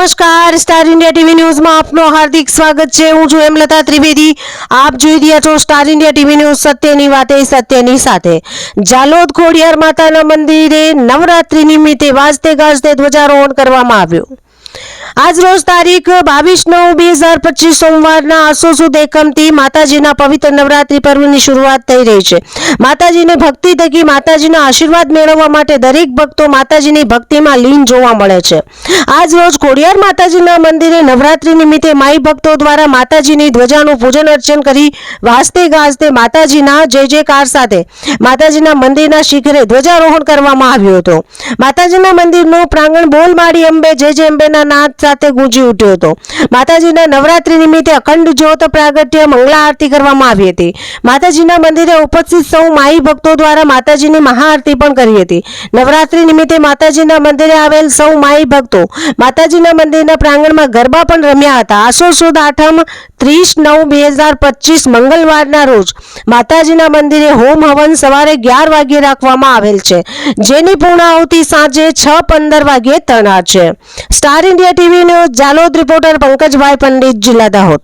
નમસ્કાર, star India TV ન્યૂઝમાં આપનું હાર્દિક સ્વાગત છે. હું છું હેમલતા ત્રિવેદી. આપ જોઈ રહ્યા છો સ્ટાર ઇન્ડિયા ટીવી ન્યૂઝ સત્યની વાતે, સત્યની સાથે. જાલોદ ખોડિયાર માતાના મંદિરે નવરાત્રી નિમિત્તે વાજતે ગાજતે ધ્વજારોહણ કરવામાં આવ્યું. આજ રોજ તારીખ બાવીસ નવ બે હજાર પચીસ સોમવારના આસો સુદ એકમથી માતાજીના પવિત્ર નવરાત્રી પર્વની શરૂઆત થઈ રહી છે. માતાજીને ભક્તિ થકી માતાજીના આશીર્વાદ મેળવવા માટે દરેક ભક્તો માતાજીની ભક્તિમાં લીન જોવા મળે છે. આજ રોજ ખોડિયાર માતાજીના મંદિરે નવરાત્રી નિમિત્તે માઈ ભક્તો દ્વારા માતાજીની ધ્વજાનું પૂજન અર્ચન કરી વાજતે ગાજતે માતાજીના જય જયકાર સાથે માતાજીના મંદિરના શિખરે ધ્વજારોહણ કરવામાં આવ્યું હતું. માતાજીના મંદિરનું પ્રાંગણ બોલમાળી અંબે, જય જય અંબેના નાદ સાથે ગુંજી ઉઠ્યો હતો. માતાજીના નવરાત્રી નિમિત્તે અખંડ જ્યોત પ્રાગટ્ય મંગળા આરતી કરવામાં આવી હતી. માતાજીના મંદિરે ઉપસ્થિત સૌ માઈ ભક્તો દ્વારા માતાજીની મહાઆરતી પણ કરી હતી. નવરાત્રી નિમિત્તે માતાજીના મંદિરે આવેલ સૌ માઈ ભક્તો માતાજીના મંદિરના પ્રાંગણમાં ગરબા પણ રમ્યા હતા. આસો સુદ આઠમ ત્રીસ નવ બે હજાર પચીસ મંગળવારના રોજ માતાજીના મંદિરે હોમ હવન સવારે અગિયાર વાગ્યે રાખવામાં આવેલ છે. જેની પૂર્ણાહુતિ સાંજે છ પંદર વાગ્યે તણાર છે. Star India TV news Jhalod reporter Pankajbhai Pandit જિલ્લા દાહોદ.